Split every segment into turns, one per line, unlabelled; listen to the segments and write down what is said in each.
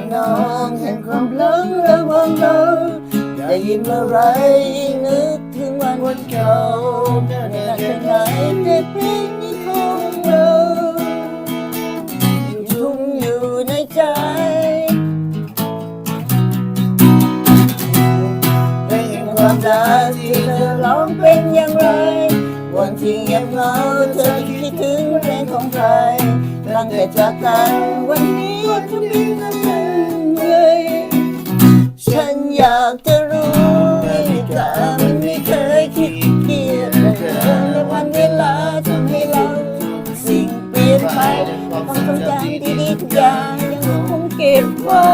ำนองแห่งความหลังระว่างเราได้ยินเมื่อไรนึกถึงวันวันเก่าเมื่อนานแค่ไหนแต่เพลงนี้ของเรายังทุ่งอยู่ในใจได้ยินความรักที่เธอร้องเป็นอย่างไร วันที่เงียบเหงาเธอคิดถึงเพลงของใครตั้งแต่จากกันวันนี้จะเป็นอะไร อยากจะรู้แต่มันไม่เคยคิดเกียดแต่เธอในวันเวลาทำให้เราสิ่งเปลี่ยนไปความทรงจำดีๆทุกอย่างยังคงเก็บไว้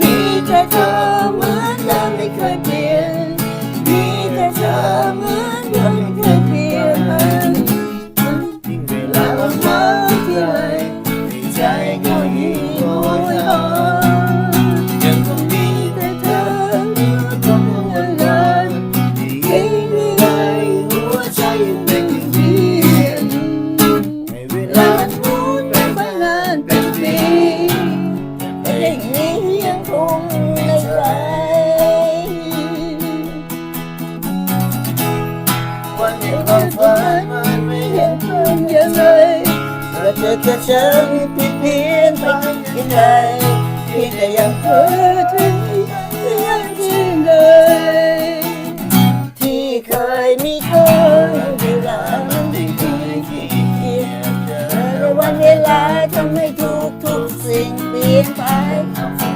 มีแต่เธอเหมือนเดิมไม่เคยเปลี่ยนมีแต่เธอเหมือนเดิมไม่เคยเปลี่ยนเวลาเรา เป็นยังไงแต่เธอกับฉันผิดเพี้ยนไปยังไงเพียงแต่ยังเธอถึงยังที่ไหนที่เคยมีเธอเวลามันไม่เคยคิดเกียจเธอในวันเวลาทำให้ทุกทุกสิ่งเปลี่ยนไป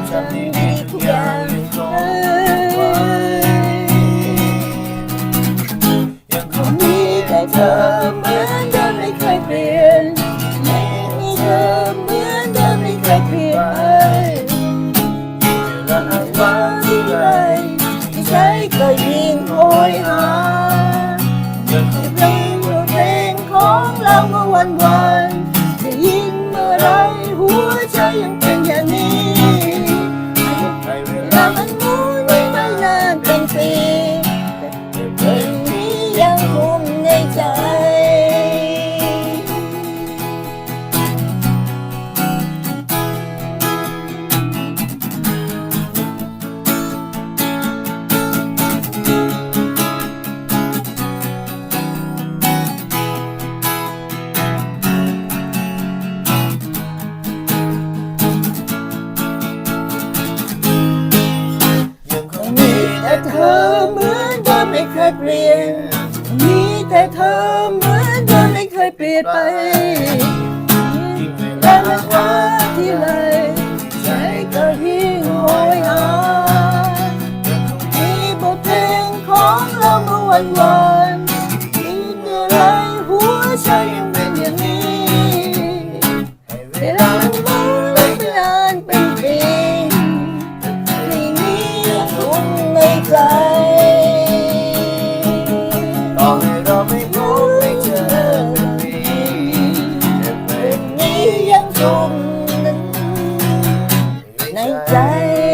ฉันดีทุกอย่ ใจก็ยิ่งโหยหายั แต่เธอเหมือนเดิไม่เคยเปลี่ยน มีแต่เธอเหมือนเดิไม่เคยเปลี่ยนไปแต่เมื่อาที่ไรใจก็หิ่งโหยหามีบทเพลงของเราเมื่อวันวาน ไป